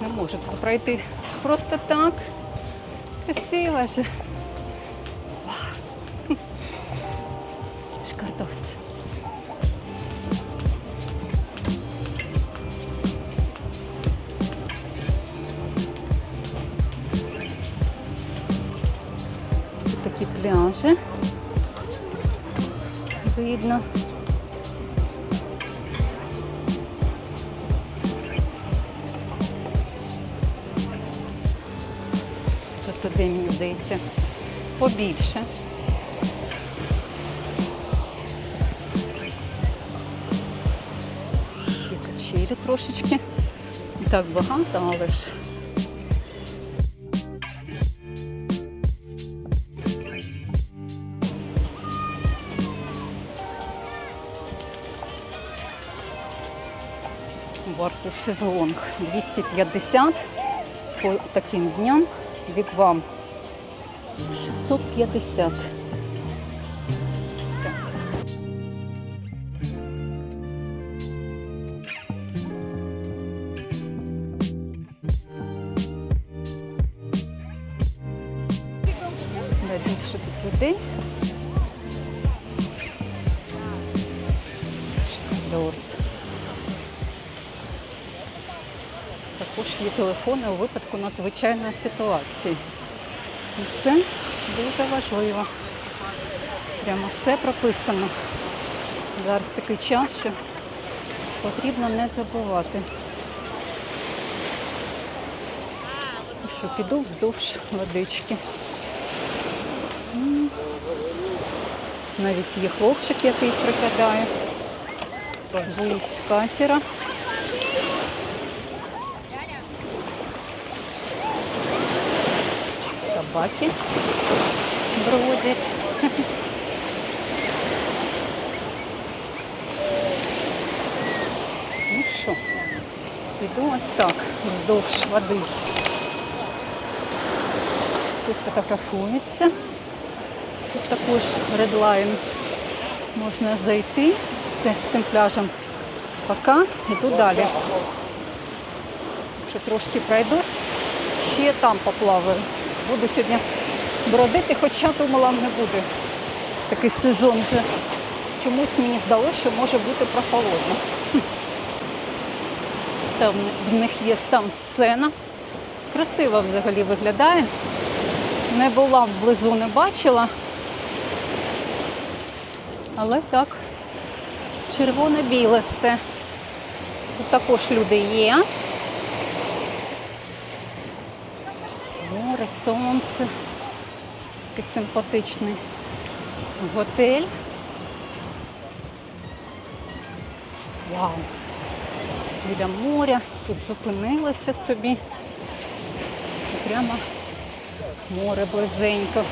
Не можу тут пройти просто так. Красиво же. Вау. Тут такі пляжі. Видно. Здається, побільше. Такі качелі трошечки. Не так багато, але ж. Вартість шезлонг 250 по таким дням від вам 650. Так. Да, більше тут людей. Шкандос. Також є телефони у випадку надзвичайної ситуації. І це дуже важливо. Прямо все прописано. Зараз такий час, що потрібно не забувати. Що піду вздовж водички. Навіть є хлопчик, який прикладає. Виїзд катера. Собаки бродять. Ну що, піду ось так, вздовж води. Хтось фотографується. Тут також редлайн. Можна зайти. Все з цим пляжем пока. Іду далі. Якщо трошки пройдусь, ще там поплаваю. Буду сьогодні бродити, хоча думала, не буде. Такий сезон вже. Чомусь мені здалося, що може бути прохолодно. Там в них є там сцена. Красиво взагалі виглядає. Не була вблизу, не бачила. Але так, червоно-біле все. Тут також люди є. Море, сонце. Такий симпатичний готель. Вау! Біля моря, тут зупинилися собі. Прямо море близенько.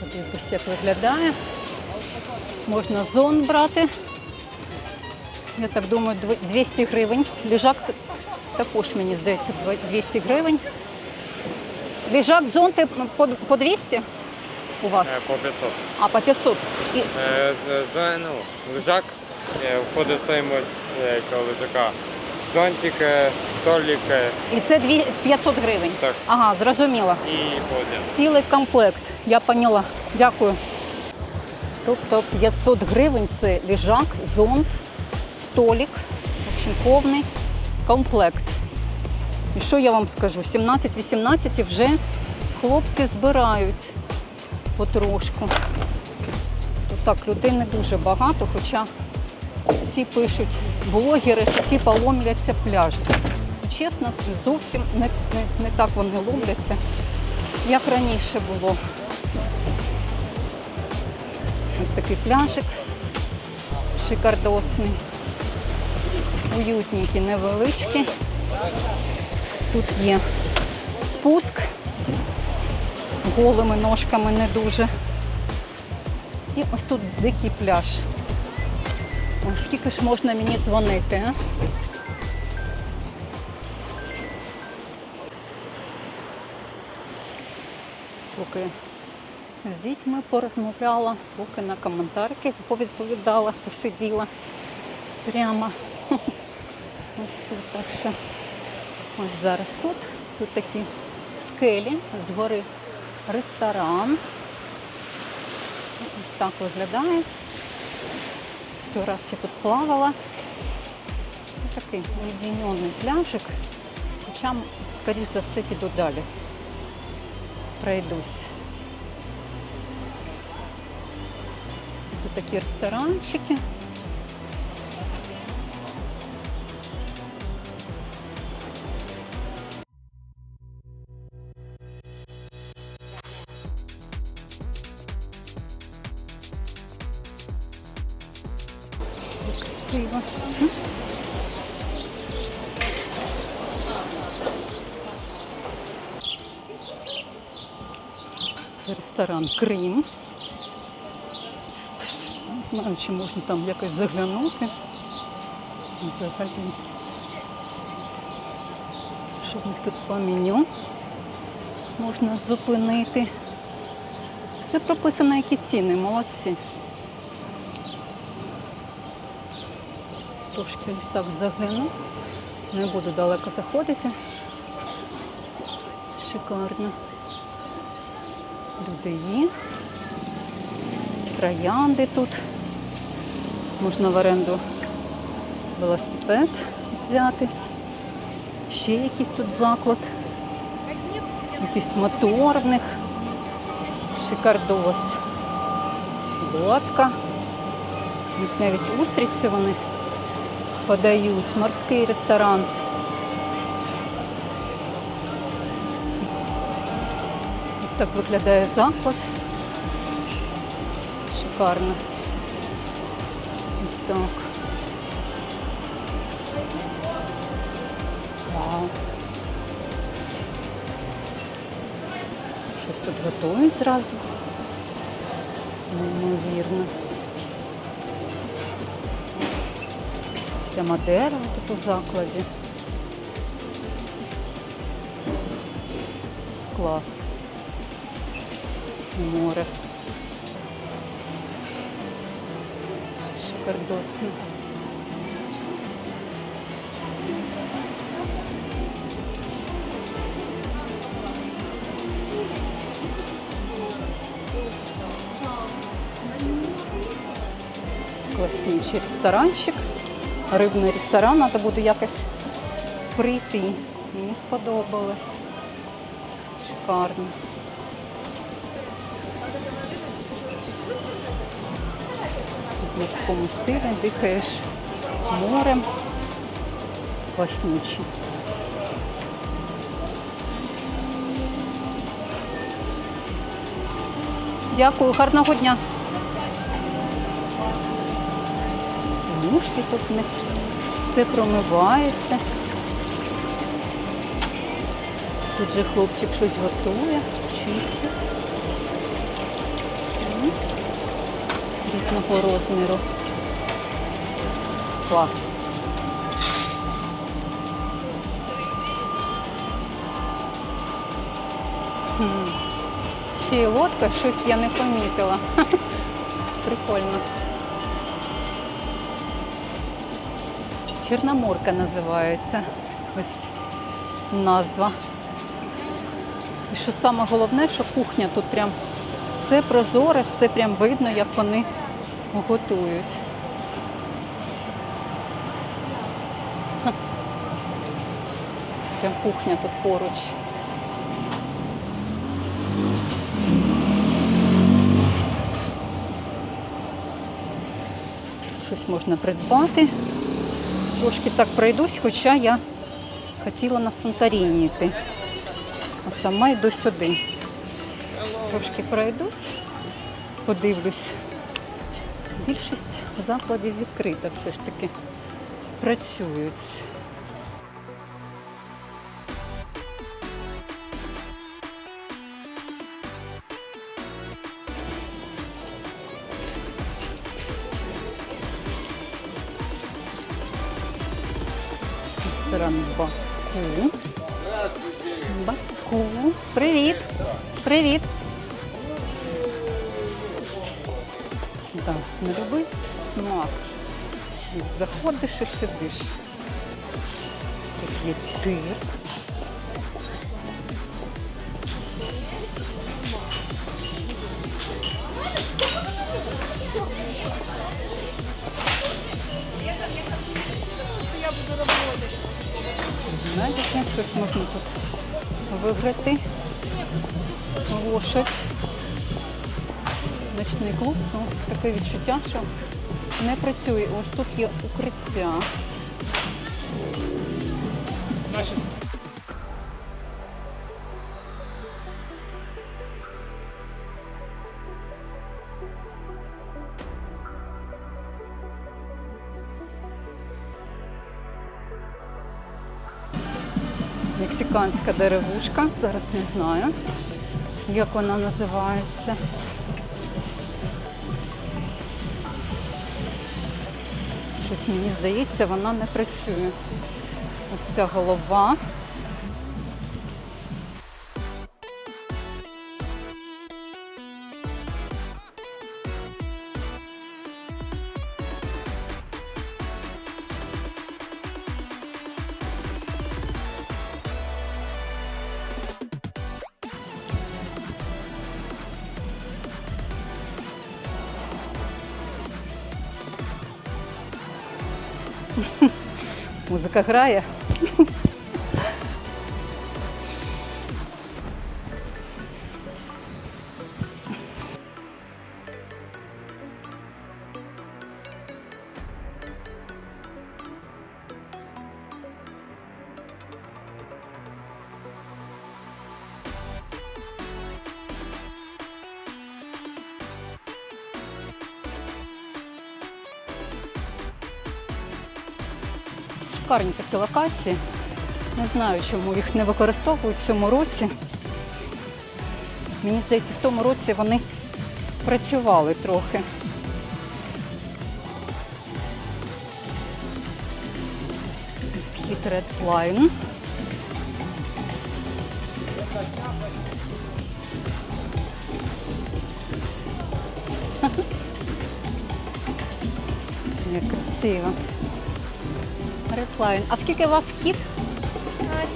Подивимось, як виглядає. Можна зон брати. Я так думаю, 200 гривень. Ліжак також, мені здається, 200 гривень. Ліжак зон ти по, по 200 у вас? Е, По 500. А, по 500. І, Е, ну, лежак е, входить стоїмость цього лежака. Зонтик, столик і це 500 гривень. Так. Ага, зрозуміла. і полотенце. Цілий комплект. Я поняла. Дякую. Тобто 500 гривень це ліжак, зонт, столик, в общем, повний комплект. І що я вам скажу? 17-18 вже хлопці збирають потрошку. Так, людей не дуже багато, хоча всі пишуть блогери, що типа ломляться пляжі. Чесно, зовсім не, не, не так вони ломляться, як раніше було. Такий пляжик шикардосний, уютненький, невеличкий. Тут є спуск голими ножками не дуже. І ось тут дикий пляж. Скільки ж можна мені дзвонити, а? Дітьми порозмовляла, поки на коментарки повідповідала, посиділа прямо. Ось тут. Так що ось зараз тут. Тут такі скелі, згори ресторан. Ось так виглядає. В той раз я тут плавала. Ось Такий уединений пляжик. Хоча, скоріш за все, піду далі. Пройдусь. Такі ресторанчики. Красиво. Це ресторан Крим. Знаю, чи можна там якось заглянути. Взагалі. Що в них тут по меню можна зупинити. Все прописано, які ціни, молодці. Трошки ось так загляну. Не буду далеко заходити. Шикарно. Люди є. Троянди тут. Можна в оренду велосипед взяти. Ще якийсь тут заклад. Якийсь мотор в них. Шикардос. Лодка. Навіть устриці вони подають. Морський ресторан. Ось так виглядає заклад. Шикарно. Так. Вау. Щось тут готують зразу. Неймовірно. Прямо дерево тут у закладі. Клас. Море. Шикардосно. Класнючий ресторанчик. Рибний ресторан, треба буде якось прийти. Мені сподобалось. Шикарно. Морському стилі дихаєш морем. Класнючий. Дякую, гарного дня. Мушки тут них все промивається. Тут же хлопчик щось готує, чистить. Різного розміру. Клас. Ще й лодка, щось я не помітила. Прикольно. Чорноморка називається. Ось назва. І що саме головне, що кухня тут прям все прозоре, все прям видно, як вони готують. Прям кухня тут поруч. Щось можна придбати. Трошки так пройдусь, хоча я хотіла на Санторіні йти. А сама йду сюди. Трошки пройдусь, подивлюсь. Більшість закладів відкрита все ж таки. Працюють. Ресторан Баку. Баку. Привіт. Привіт. Смак. Заходиш і сидиш. Тут є тир. На щось можна тут виграти. Лошадь. Ночний клуб, ну, таке відчуття, що не працює. Ось тут є укриття. Мексиканська деревушка, зараз не знаю, як вона називається. Щось мені здається, вона не працює. Ось ця голова. Музика грає. Шикарні такі локації. Не знаю, чому їх не використовують в цьому році. Мені здається, в тому році вони працювали трохи. Ось Вхід Red Line. Як красиво. Реплайн. А скільки у вас вхід?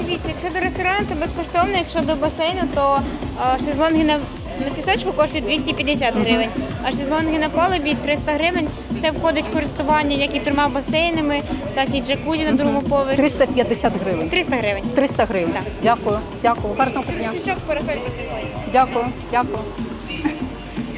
Дивіться, якщо до ресторану, це безкоштовно, якщо до басейну, то а, шезлонги на, на пісочку коштують 250 гривень, а шезлонги на палубі 300 гривень. Це входить в користування як і трьома басейнами, так і джакузі на другому поверсі. 350 гривень. 300 гривень. 300 гривень. Так. Дякую, дякую. Гарного дня. Парасолька. Дякую, дякую.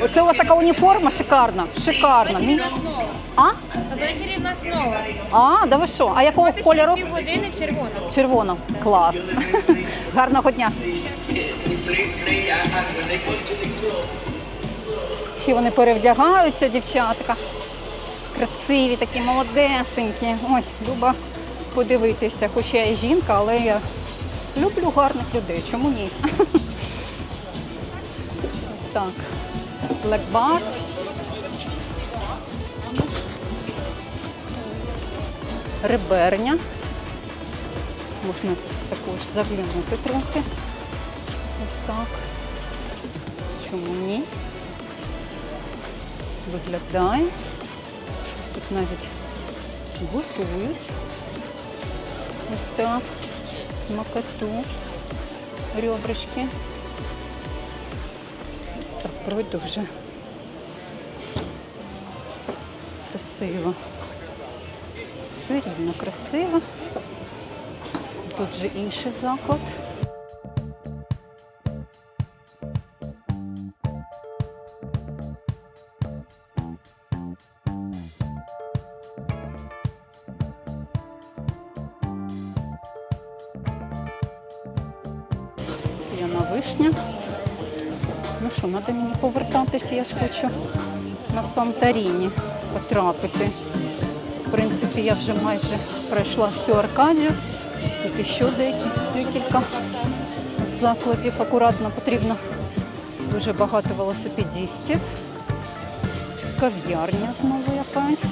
Оце у вас така уніформа шикарна. Шикарна. Основа. А? А ввечері в нас нова. А, да ви що? А якого кольору? Півгодини червона. Червоно. Клас. Гарного дня. Ще вони перевдягаються, дівчатка. Красиві, такі молодесенькі. Ой, люба подивитися. Хоч я і жінка, але я люблю гарних людей. Чому ні? Так. Black Bar. Реберня. Можна також заглянути трохи. Ось так. Чому ні? Виглядає. Тут навіть готують. Ось так. Смакоту. Ребрышки. Так, пройду вже. Красиво. Все рівно красиво. Тут же інший заклад. Я на вишня. Ну що, треба мені повертатися, я ж хочу на Санторіні потрапити. В принципі, я вже майже пройшла всю Аркадію. Тут ще декілька закладів. Акуратно потрібно дуже багато велосипедістів. Кав'ярня знову якась.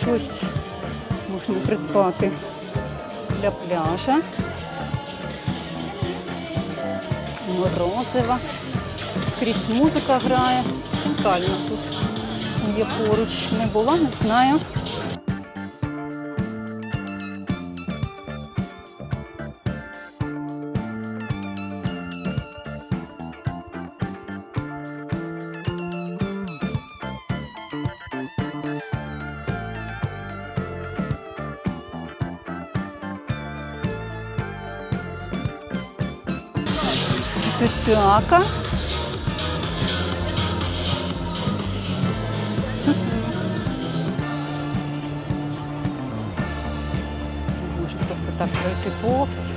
Щось можна придбати для пляжа. Морозиво. Скрізь музика грає. Хінкальна тут є поруч. Не була, не знаю. Петака. Повз.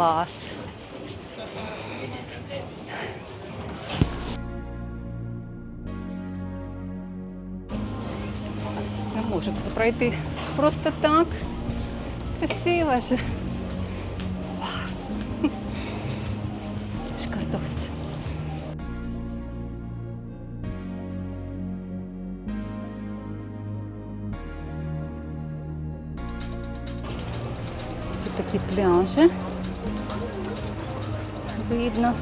Клас. Не можу тут пройти просто так. Красиво же. Шикардос. Такі пляжі. Видно.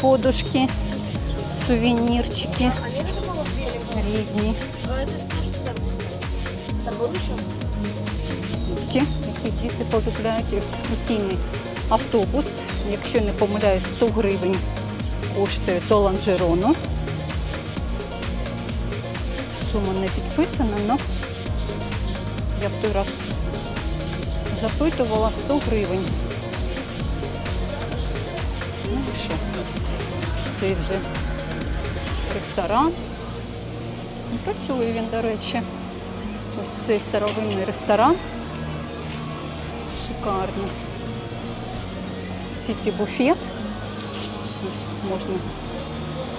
Подушки, сувенірчики різні. Які діти полюбляють. Екскурсійний автобус. Якщо не помиляюсь, 100 гривень коштує до Ланжерону. Сума не підписана, але я в той раз запитувала 100 гривень. Ну і що? Цей вже ресторан. Ну, Працює він, до речі. Ось цей старовинний ресторан. Шикарно. Сіті буфет. Ось можна.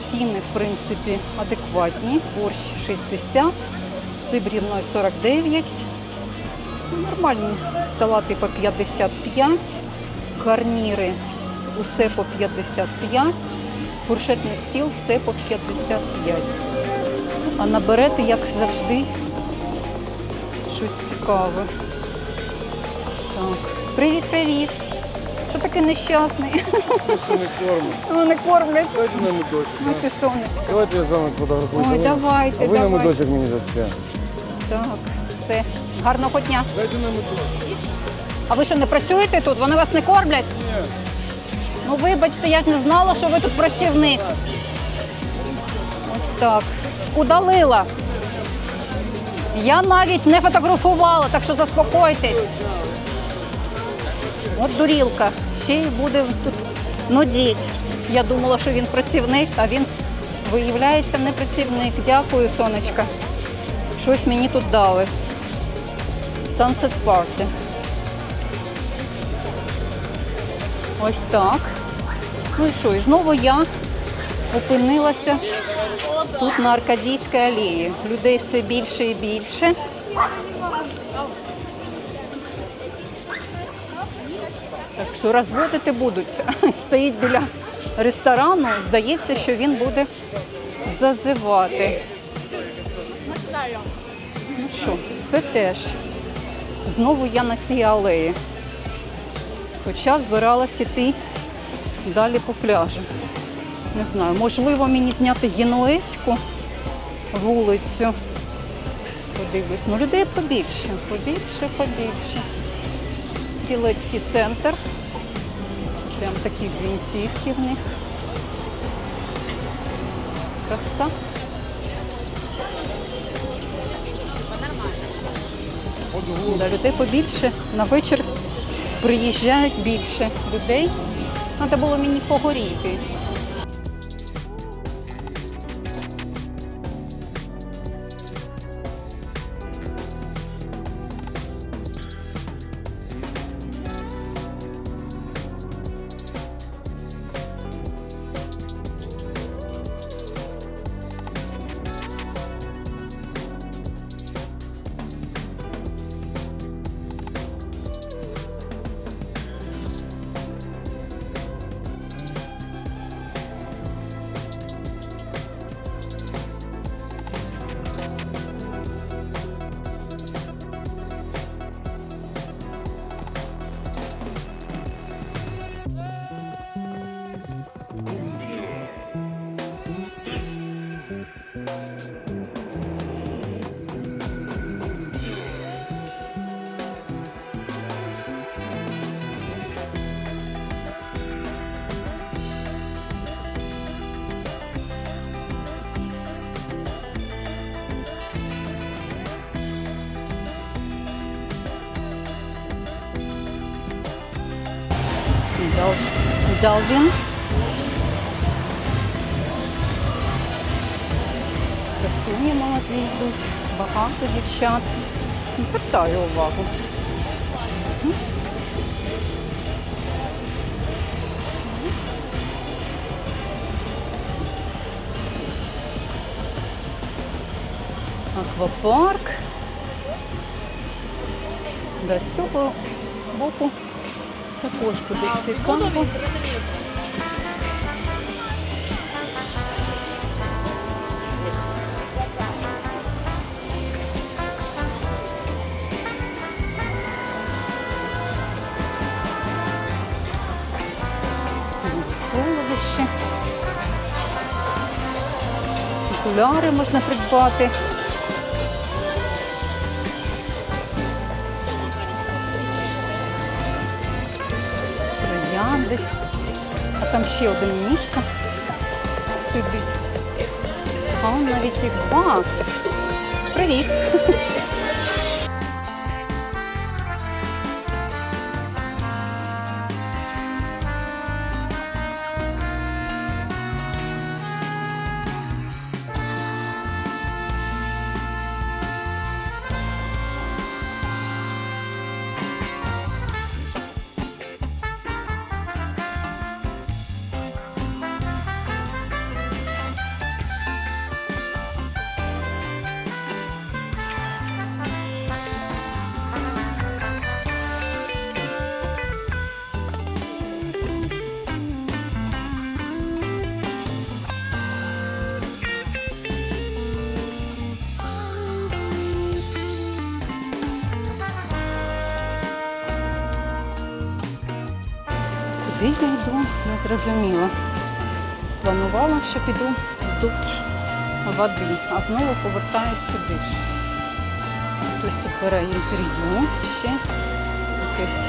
Ціни, в принципі, адекватні. Борщ 60, сибрівної 49. Ну, Нормальні салати по 55, гарніри усе по 55, фуршетний стіл все по 55. А наберете, як завжди, щось цікаве. Так, привіт-привіт. Що таке нещасний? Кормить. Ну, не кормлять. Дайте на медочок. Ну ти сонечко. Давайте я з вами фотографую. Ой, давайте, А ви на давайте. медочок мені дасте. Так, все. Гарного дня. Дайте на медочок. А ви що не працюєте тут? Вони вас не кормлять? Ні. Ну вибачте, я ж не знала, що ви тут працівник. Ось так. Удалила. Я навіть не фотографувала, так що заспокойтесь. От дурілка. Ще й буде тут нудіть. Я думала, що він працівник, а він виявляється не працівник. Дякую, сонечка. Щось мені тут дали. Sunset Party. Ось так. Ну що, і знову я опинилася тут на Аркадійській алеї. Людей все більше і більше. Так що розводити будуть. Стоїть біля ресторану, здається, що він буде зазивати. Ну що, все теж. Знову я на цій алеї. Хоча збиралась іти далі по пляжу. Не знаю, можливо, мені зняти Генуезьку вулицю. Подивлюсь. Ну, людей побільше, побільше, побільше. Стрілецький центр. Прям такі гвинтівки в них. Краса. Да, людей побільше. На вечір приїжджають більше людей. Треба було мені погоріти. Далвін. Красуні молоді йдуть, багато дівчат. Звертаю увагу. Аквапарк. Да, з цього боку також цікаво. Це солодощі. Окуляри можна придбати. Троянди. А там ще один мішка сидить. А он навіть їх два. Привіт! Куди я йду, не зрозуміла. Планувала, що піду вздовж води, а знову повертаюсь сюди. Хтось тут бере інтерв'ю ще. Якісь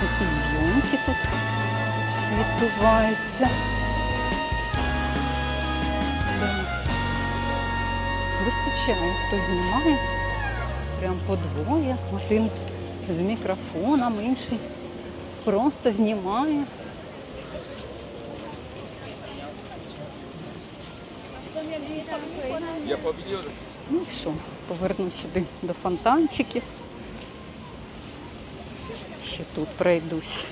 такі зйомки тут відбуваються. Вистачає, хто знімає. Прям по двоє. Один з мікрофоном, інший просто знімає. Я Ну і що, поверну сюди до фонтанчиків. Ще тут пройдусь.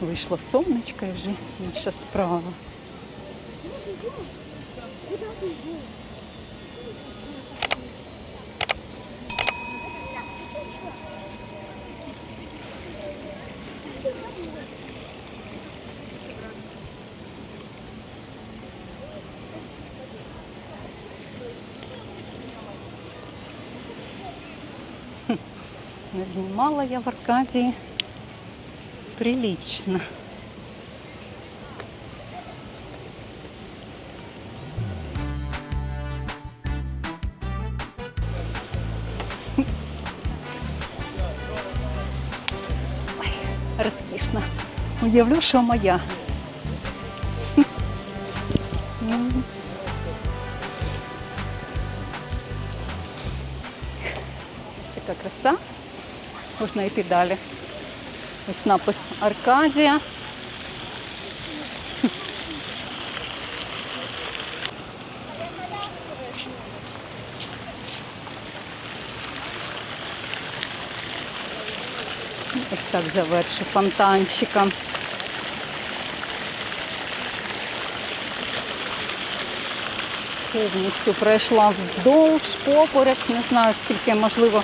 Вийшло сонечко і вже інша справа. Не знімала я в Аркадії. Прилично. Ой, розкішно. Уявлю, що моя. Можна йти далі. Ось напис Аркадія. Ось так завершу фонтанчиком. Повністю пройшла вздовж, поперек. Не знаю, скільки можливо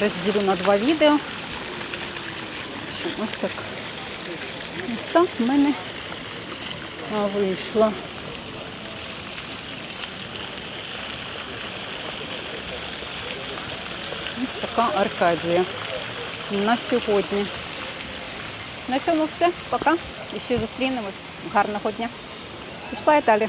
розділю на два відео. Ось так. Ось так в мене вийшло. Ось така Аркадія на сьогодні. На цьому все. Пока. І ще зустрінемось. Гарного дня. Пішла я далі.